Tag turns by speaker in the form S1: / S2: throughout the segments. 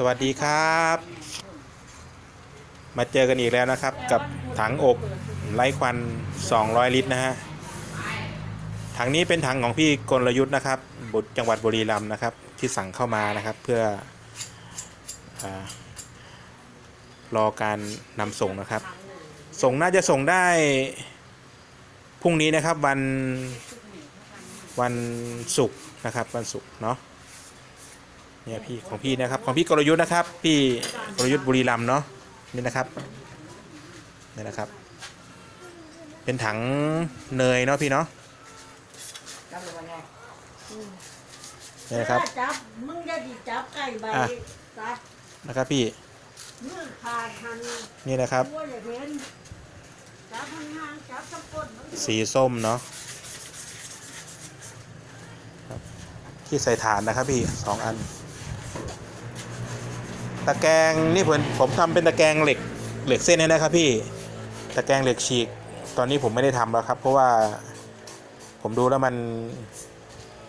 S1: สวัสดีครับ มาเจอกันอีกแล้วนะครับ กับถังอบไร้ควัน 200 ลิตรนะฮะถังนี้เป็นถังของพี่กลยุทธ์นะครับ บุตรจังหวัดบุรีรัมย์นะครับ ที่สั่งเข้ามานะครับเพื่ออรอการนำส่งนะครับ ส่งน่าจะส่งได้พรุ่งนี้นะครับวันวันศุกร์นะครับวันศุกร์เนาะ เนี่ยพี่ของพี่นะครับของพี่กลยุทธ์นะครับ พี่กลยุทธ์บุรีรัมย์เนาะนี่นะครับนี่นะครับ เป็นถังเนยเนาะพี่เนาะ
S2: จับเลยว่าไง
S1: นี่นะครับ
S3: จับมึงจะดิจับไก่ใบ
S1: อะ
S3: ตัด
S1: นะครับพี่
S3: มือขาดหัน
S1: นี่นะครับ
S3: ตัวอย่าเห็นจับห่างๆจับสะกดมัน
S1: สีส้มเนาะครับที่ใส่ฐานนะครับพี่สองอัน ตะแกรงนี่ผมผมทำเป็นตะแกรงเหล็กเหล็กเส้นให้นะครับพี่ตะแกรงเหล็กฉีก ตอนนี้ผมไม่ได้ทำแล้วครับ เพราะว่าผมดูแล้วมัน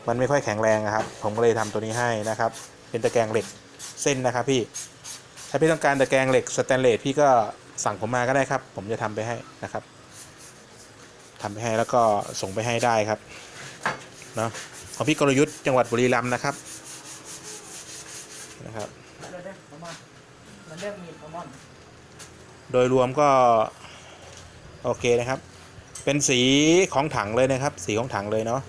S1: มันไม่ค่อยแข็งแรงครับ ผมก็เลยทำตัวนี้ให้นะครับ เป็นตะแกรงเหล็กเส้นนะครับพี่ ถ้าพี่ต้องการตะแกรงเหล็กสแตนเลสพี่ก็สั่งผมมาก็ได้ครับ ผมจะทำไปให้นะครับทำไปให้แล้วก็ส่งไปให้ได้ครับเนาะของพี่กลยุทธ์จังหวัดบุรีรัมย์นะครับ นะครับ
S2: จับเลยเด้อประมาณมันเริ่มมีปมาณ
S1: โดยรวมก็ โอเคนะครับ เป็นสีของถังเลยนะครับ สีของถังเลยเนาะ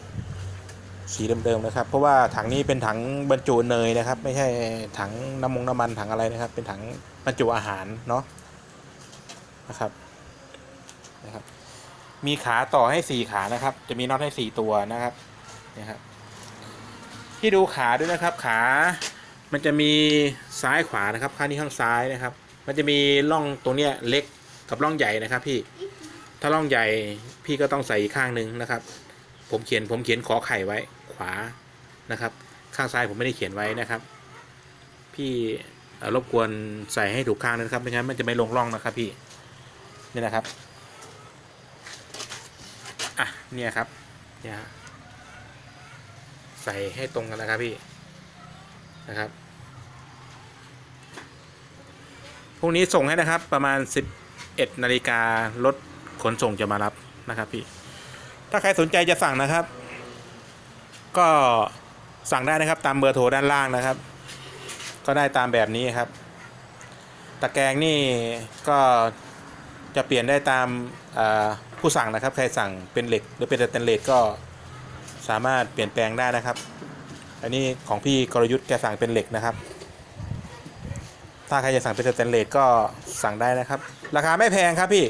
S1: สีเดิมๆนะครับ เพราะว่าถังนี้เป็นถังบรรจุเนยนะครับ ไม่ใช่ถังน้ำมงน้ำมันถังอะไรนะครับ เป็นถังบรรจุอาหารเนาะนะครับนะครับ มีขาต่อให้สี่ขานะครับ จะมีน็อตให้สี่ตัวนะครับนี่ครับที่ดูขาด้วยนะครับ ขา มันจะมีซ้ายขวานะครับ ข้างนี้ข้างซ้ายนะครับ มันจะมีร่องตรงเนี้ยเล็กกับร่องใหญ่นะครับพี่ ถ้าร่องใหญ่พี่ก็ต้องใส่อีกข้างหนึ่งนะครับ ผมเขียนผมเขียนขอไข่ไว้ขวานะครับ ข้างซ้ายผมไม่ได้เขียนไว้นะครับ พี่รบกวนใส่ให้ถูกข้างนะครับไม่งั้นมันจะไม่ลงร่องนะครับพี่นี่นะครับอะเนี่ยครับเนี่ยใส่ให้ตรงกันนะครับพี่นะครับ พรุ่งนี้ส่งให้นะครับ ประมาณ 11นาฬิการถขนส่งจะมารับนะครับพี่ ถ้าใครสนใจจะสั่งนะครับ ก็สั่งได้นะครับ ตามเบอร์โทรด้านล่างนะครับ ก็ได้ตามแบบนี้ครับ ตะแกรงนี่ก็จะเปลี่ยนได้ตามผู้สั่งนะครับ ใครสั่งเป็นเหล็กหรือเป็นสแตนเลสก็สามารถเปลี่ยนแปลงได้นะครับ อันนี้ของพี่กรยุทธ์แกสั่งเป็นเหล็กนะครับ ถ้าใครจะสั่งเป็นสแตนเลสก็สั่งได้นะครับ ราคาไม่แพงครับพี่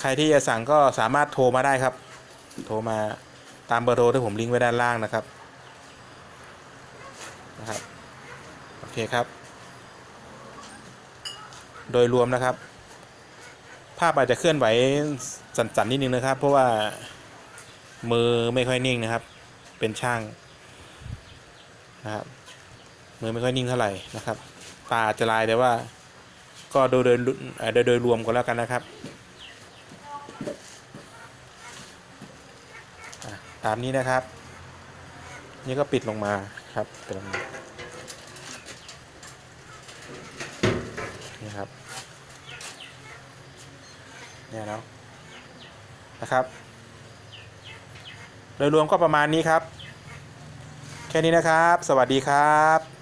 S1: ใครที่จะสั่งก็สามารถโทรมาได้ครับ โทรมาตามเบอร์โทรที่ผมลิงก์ไว้ด้านล่างนะครับนะครับโอเคครับ โดยรวมนะครับ ภาพอาจจะเคลื่อนไหวสั่นๆนิดนึงนะครับ เพราะว่ามือไม่ค่อยนิ่งนะครับ เป็นช่างนะครับมือไม่ค่อยนิ่งเท่าไหร่นะครับ ตาอาจจะลายแต่ว่า ก็โดยโดยโดยโดยรวมก็แล้วกันนะครับตามนี้นะครับ นี่ก็ปิดลงมาครับปิดลงมานี่ครับเนี่ยเนาะนะครับโดยรวมก็ประมาณนี้ครับ แค่นี้นะครับ สวัสดีครับ